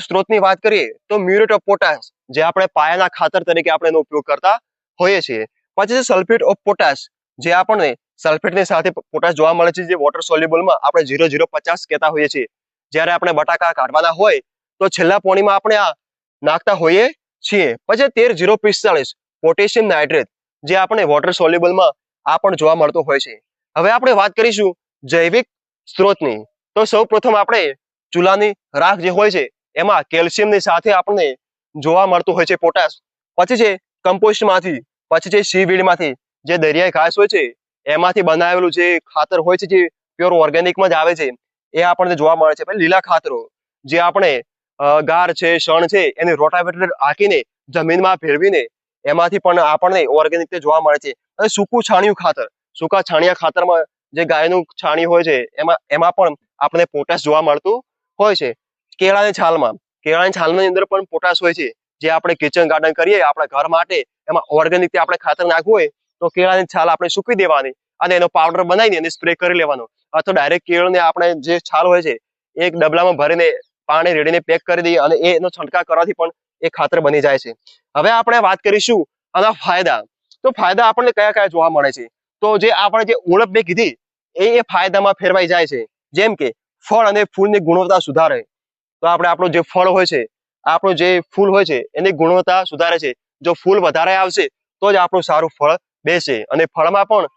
સ્ત્રોતની વાત કરીએ તો મ્યુરેટ ઓફ પોટાશ, જે આપણે પાયાના ખાતર તરીકે આપણે એનો ઉપયોગ કરતા હોઈએ છીએ. પછી સલ્ફેટ ઓફ પોટાશ, જે આપણને સલ્ફેટની સાથે પોટાશ જોવા મળે છે, જે વોટર સોલ્યુબલમાં આપણે ઝીરો ઝીરો પચાસ કહેતા હોઈએ છીએ. જ્યારે આપણે બટાકા કાઢવાના હોય, તો છેલ્લા પોણીમાં આપણે આ નાખતા હોઈએ છીએ. પછી તેર ઝીરો પિસ્તાળીસ, પોટેશિયમ નાઇટ્રેટ, જે આપણે વોટર સોલ્યુબલમાં આ પણ જોવા મળતું હોય છે. હવે આપણે વાત કરીશું જૈવિક સ્ત્રોતની. તો સૌ આપણે ચૂલાની રાખ જે હોય છે એમાં કેલ્શિયમની સાથે આપણને જોવા મળતું હોય છે પોટાશ. પછી છે કમ્પોસ્ટમાંથી, પછી છે સીવીડમાંથી જે દરિયાઈ ઘાસ હોય છે, એમાંથી બનાવેલું જે ખાતર હોય છે જે પ્યોર ઓર્ગેનિકમાં જ આવે છે, એ આપણને જોવા મળે છે. લીલા ખાતરો, જે આપણે ગાર છે, શણ છે, એને રોટાવેટર આંકીને જમીનમાં ભેળવીને એમાંથી પણ આપણને ઓર્ગેનિક જોવા મળે છે. અને સૂકું છાણિયું ખાતર, સૂકા છાણિયા ખાતરમાં જે ગાયનું છાણિયું હોય છે, એમાં એમાં પણ આપણને પોટાશ જોવા મળતું હોય છે. કેળાની છાલમાં. કેળાની છાલની અંદર પણ પોટાશ હોય છે. જે આપણે કિચન ગાર્ડન કરીએ, આપણા ઘર માટે, એમાં ઓર્ગેનિક આપણે ખાતર નાખવું હોય, તો કેળાની છાલ આપણે સૂકવી દેવાની અને એનો પાવડર બનાવીને એને સ્પ્રે કરી લેવાનો. અથવા ડાયરેક્ટ કેળને આપણે જે છાલ હોય છે, એક ડબલામાં ભરીને પાણી રેડીને પેક કરી દઈએ અને એનો છંટકાવ કરવાથી પણ એ ખાતર બની જાય છે. હવે આપણે વાત કરીશું આના ફાયદા. તો ફાયદા આપણને કયા કયા જોવા મળે છે? તો જે આપણે જે ઉણપ મેં કીધી, એ એ ફાયદામાં ફેરવાઈ જાય છે. જેમ કે ફળ અને ફૂલની ગુણવત્તા સુધારે. તો આપણે આપણું જે ફળ હોય છે, આપણું જે ફૂલ હોય છે, એની ગુણવત્તા સુધારે છે. જો ફૂલ વધારે આવશે, તો જ આપણું સારું ફળ બેસે. અને ફળમાં પણ